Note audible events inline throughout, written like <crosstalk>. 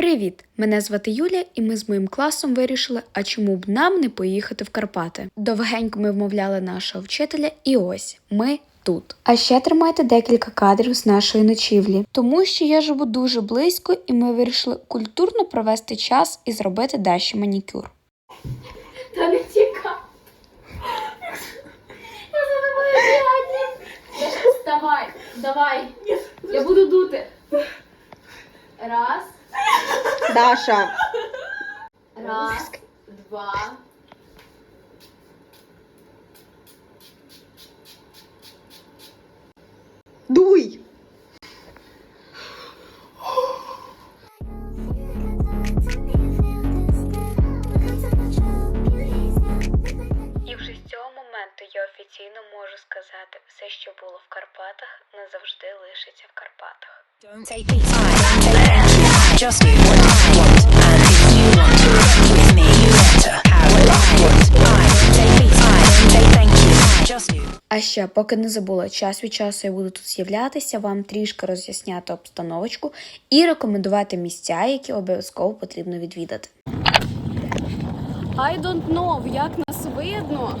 Привіт! Мене звати Юля, і ми з моїм класом вирішили, а чому б нам не поїхати в Карпати. Довгенько ми вмовляли нашого вчителя, і ось ми тут. А ще тримайте декілька кадрів з нашої ночівлі, тому що я живу дуже близько, і ми вирішили культурно провести час і зробити Даші манікюр. Та не бігати. Давай, давай. Я буду дути. হতাশা сказати, все, що було в Карпатах, назавжди лишиться в Карпатах. А ще, поки не забула, час від часу я буду тут з'являтися, вам трішки роз'ясняти обстановочку і рекомендувати місця, які обов'язково потрібно відвідати. I don't know, як нас видно.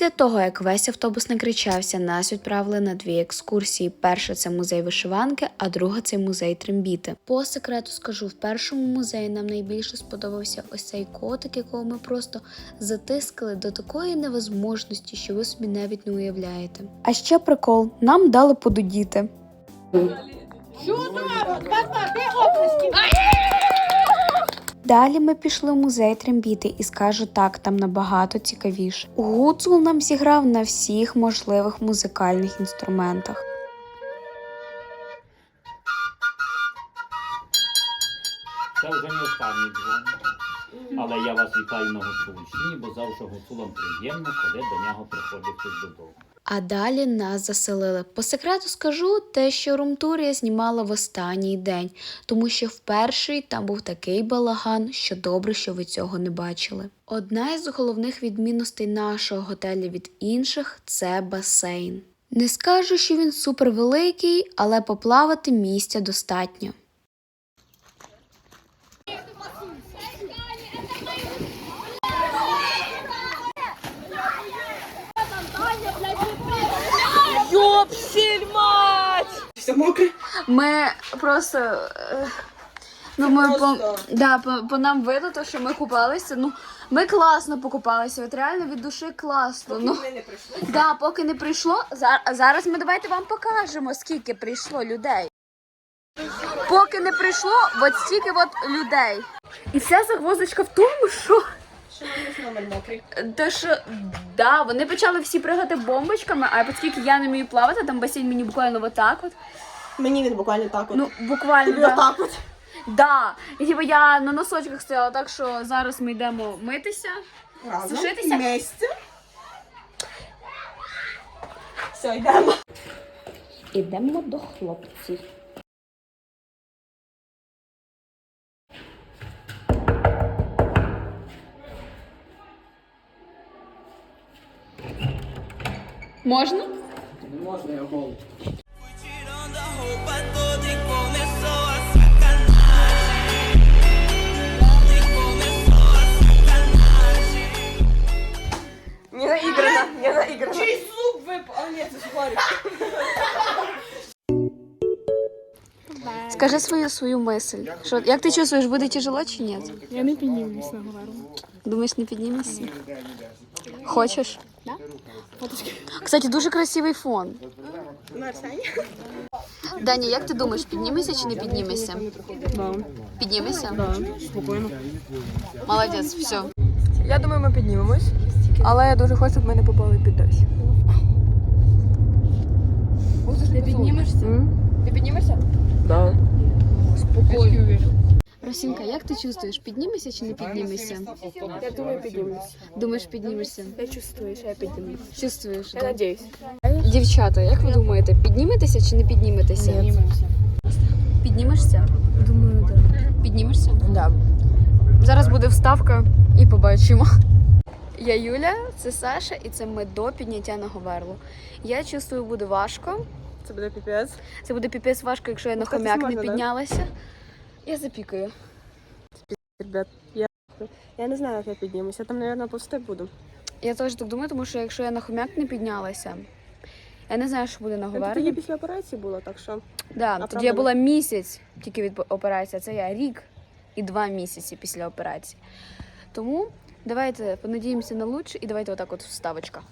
Після того, як весь автобус накричався, нас відправили на дві екскурсії. Перша це музей вишиванки, а друга це музей трембіти. По секрету скажу, в першому музеї нам найбільше сподобався ось цей котик, якого ми просто затискали до такої невозможності, що ви собі навіть не уявляєте. А ще прикол: нам дали подудіти. Далі ми пішли в музей трембіти і скажу так, там набагато цікавіше. Гуцул нам зіграв на всіх можливих музикальних інструментах. Це вже не останній дзвон. Але я вас вітаю на Гуцулщині, бо завжди гуцулам приємно, коли до нього приходить хтось додому. А далі нас заселили. По секрету скажу те, що румтур я знімала в останній день, тому що в перший там був такий балаган, що добре, що ви цього не бачили. Одна із головних відмінностей нашого готелю від інших це басейн. Не скажу, що він супервеликий, але поплавати місця достатньо. Все мокре? Ми просто. е, Ну, ми по, Просто. да, по, по нам видно, то, що ми купалися. Ну, ми класно покупалися. От реально від душі класно. Ну, Ми не прийшли. да, поки не прийшло. За- а зараз ми давайте вам покажемо, скільки прийшло людей. Поки не прийшло, от стільки от людей. І вся загвоздочка в тому, що. Що нам номер мокрий. Те, що да, вони почали всі пригати бомбочками, а оскільки я не вмію плавати, там басейн мені буквально отак от. Мені він буквально так от. Ну, буквально. Тобі Да. отак от. Да. І типу я на носочках стояла, так що зараз ми йдемо митися. Разом. Сушитися? Вместе. Все, йдемо. Ідемо до хлопців. sacanagem E começou a sacanagem Не наіграна, не наіграна. Чий зуб випав? А, ні, це ж говорить. Скажи свою свою мисль. Що, як ти чувствуєш, буде тяжело чи ні? Я не піднімусь на говерну. Думаєш, не піднімешся? Хочеш? Да. Кстати, дуже красивий фон. Даня, як ти думаєш, піднімешся чи не піднімешся? Да. Піднімешся? Да. Спокійно. Молодець, все. Я думаю, ми піднімемось. Але я дуже хочу, щоб ми не попали під дощ. Ти піднімешся? Ти піднімешся? Да. Росінка, як ти чувствуєш, піднімешся чи не піднімешся? Я думаю, піднімемось. Думаєш, піднімешся? Я чувствую, що я піднімусь. Чувствуєш? Я надіюсь. Дівчата, як ви думаєте, підніметеся чи не підніметеся? Піднімемося. Піднімешся? Думаю, так. Піднімешся? Да. Зараз буде вставка і побачимо. Я Юля, це Саша, і це ми до підняття на Говерлу. Я чувствую, буде важко. Це буде піпець. Це буде піпець важко, якщо я на хомяк не да? піднялася. Я запікаю. Ребят, я... Я не знаю, як я піднімусь. Я там, мабуть, повсти буду. Я теж так думаю, тому що якщо я на хомяк не піднялася, я не знаю, що буде на Я тоді після операції була, так що. Да, тоді я була місяць тільки від операції, а це я рік і два місяці після операції. Тому давайте понадіємося на лучше і давайте отак от вставочка.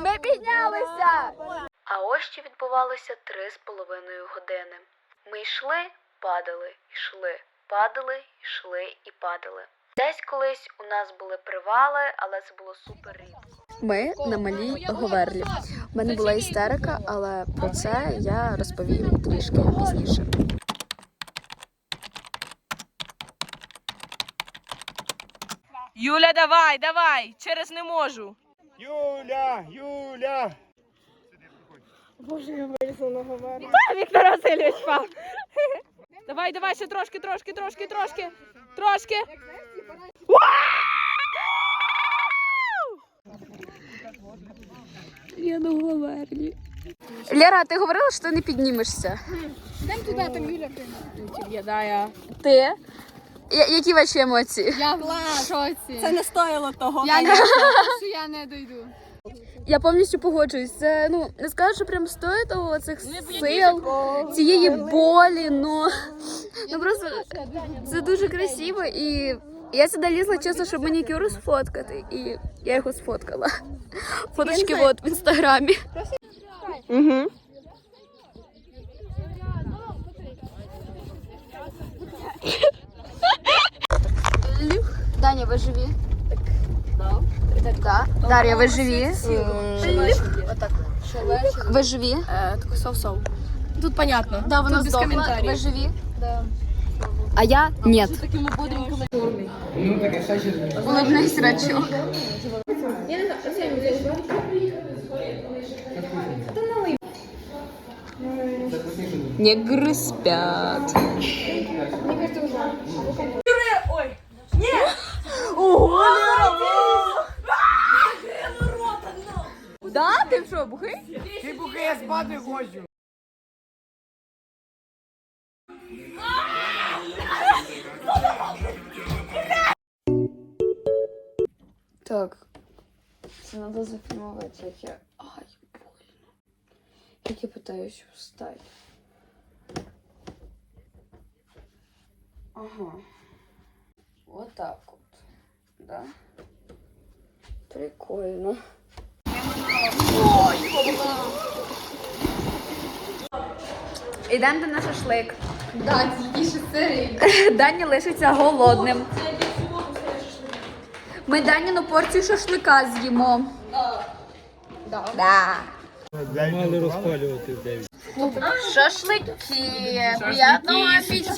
Ми піднялися! А ось що відбувалося три з половиною години. Ми йшли, падали, йшли, падали, йшли і падали. Десь колись у нас були привали, але це було супер рідко. Ми на малій Говерлі. У мене була істерика, але про це я розповім трішки пізніше. Юля, давай, давай! Через не можу. Юля, Юля! Боже, я вилізла на говерну. Віктор Васильович впав. Давай, давай, ще трошки, трошки, трошки, трошки. Трошки. Я на Говерлі. Лера, ти говорила, що ти не піднімешся? Йдемо туди, там Юля Я. Ти? Я- які ваші емоції? Я в шоці. Це не стоїло того. Я не що я не дойду. Я повністю погоджуюсь. Це ну не скажу, що прям стоїть того цих сил, цієї болі. Ну, <laughs> ну просто це дуже красиво і. Я сюди лізла чесно, щоб манікюр сфоткати, і я його сфоткала. Фоточки от в інстаграмі. Угу. Даня, ви живі? Так. Так. Дар'я, ви живі? Отак. Ви живі? Так, сов-сов. Тут понятно. Да, вона Тут без коментарів. Ви живі? А я ні. Улыбнись, Рачу. Негры спят. Я хочу. Так. Це треба зафільмувати, як я. Ай, больно. Як я пытаюсь встати. Ага. Вот так вот. Да. Прикольно. Ідемо на шашлик. Да, тільки ще сирий. <laughs> Даня лишиться голодним. Ми Даніну порцію шашлика з'їмо. Да. Мали розпалювати в 9. Шашлики. Приятного аппетита.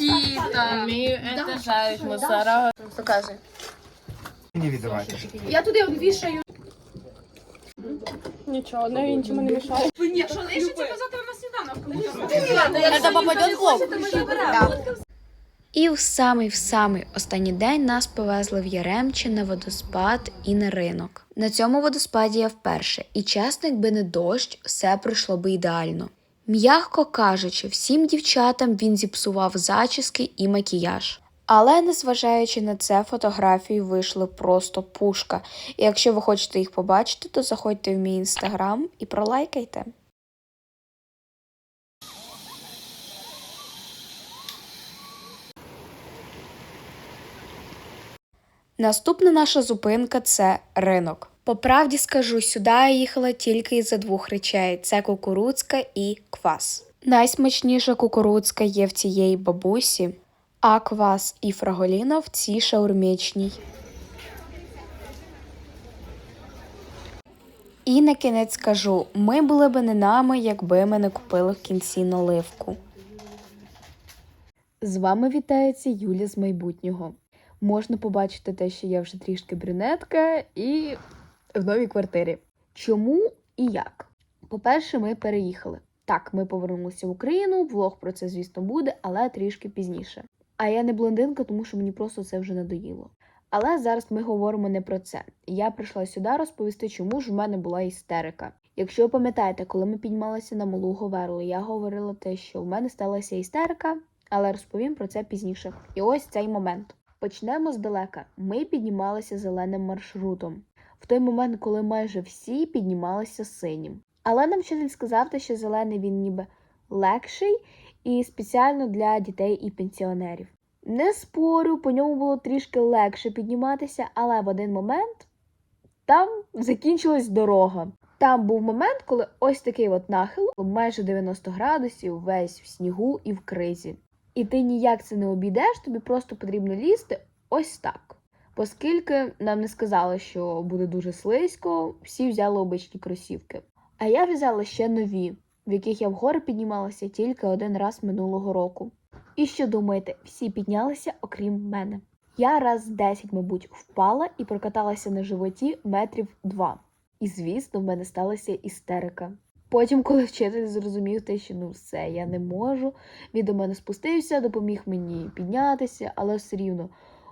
Показуй. Мені віддавайте. Я туди обвішаю. Нічого, не нічому не мішає. І в самий в самий останній день нас повезли в Яремче на водоспад і на ринок. На цьому водоспаді я вперше, і чесно, якби не дощ, все пройшло би ідеально. М'яко кажучи, всім дівчатам він зіпсував зачіски і макіяж. Але незважаючи на це, фотографії вийшли просто пушка. І якщо ви хочете їх побачити, то заходьте в мій інстаграм і пролайкайте. Наступна наша зупинка це ринок. По правді скажу, сюди я їхала тільки із-за двох речей: це кукурудзка і квас. Найсмачніша кукурудзка є в цієї бабусі, а квас і фраголіна в цій шаурмічній. І на кінець скажу: ми були б не нами, якби ми не купили в кінці наливку. З вами вітається Юля з майбутнього. Можна побачити те, що я вже трішки брюнетка і в новій квартирі. Чому і як? По-перше, ми переїхали. Так, ми повернулися в Україну, влог про це, звісно, буде, але трішки пізніше. А я не блондинка, тому що мені просто це вже надоїло. Але зараз ми говоримо не про це. Я прийшла сюди розповісти, чому ж в мене була істерика. Якщо ви пам'ятаєте, коли ми піднімалися на малу Говерлу, я говорила те, що в мене сталася істерика, але розповім про це пізніше. І ось цей момент. Почнемо здалека. Ми піднімалися зеленим маршрутом. В той момент, коли майже всі піднімалися синім. Але нам вчитель сказав, що зелений він ніби легший і спеціально для дітей і пенсіонерів. Не спорю, по ньому було трішки легше підніматися, але в один момент там закінчилась дорога. Там був момент, коли ось такий от нахил, майже 90 градусів, весь в снігу і в кризі. І ти ніяк це не обійдеш, тобі просто потрібно лізти ось так. Оскільки нам не сказали, що буде дуже слизько, всі взяли обичні кросівки. А я взяла ще нові, в яких я вгору піднімалася тільки один раз минулого року. І що думаєте, всі піднялися, окрім мене. Я раз 10, мабуть, впала і прокаталася на животі метрів два. І звісно, в мене сталася істерика. Потім, коли вчитель зрозумів те, що ну все, я не можу, він до мене спустився, допоміг мені піднятися, але все рівно,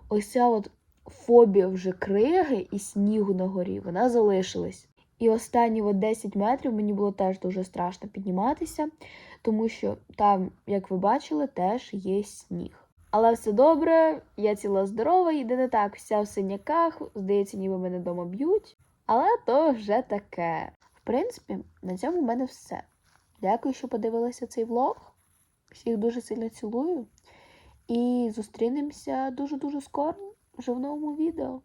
ось от фобія вже криги і снігу на горі, вона залишилась. І останні от 10 метрів мені було теж дуже страшно підніматися, тому що там, як ви бачили, теж є сніг. Але все добре, я ціла здорова, єдине так, вся в синяках, здається, ніби мене вдома б'ють. Але то вже таке. Принципі, на цьому в мене все. Дякую, що подивилися цей влог. Всіх дуже сильно цілую. І зустрінемося дуже-дуже скоро вже в новому відео.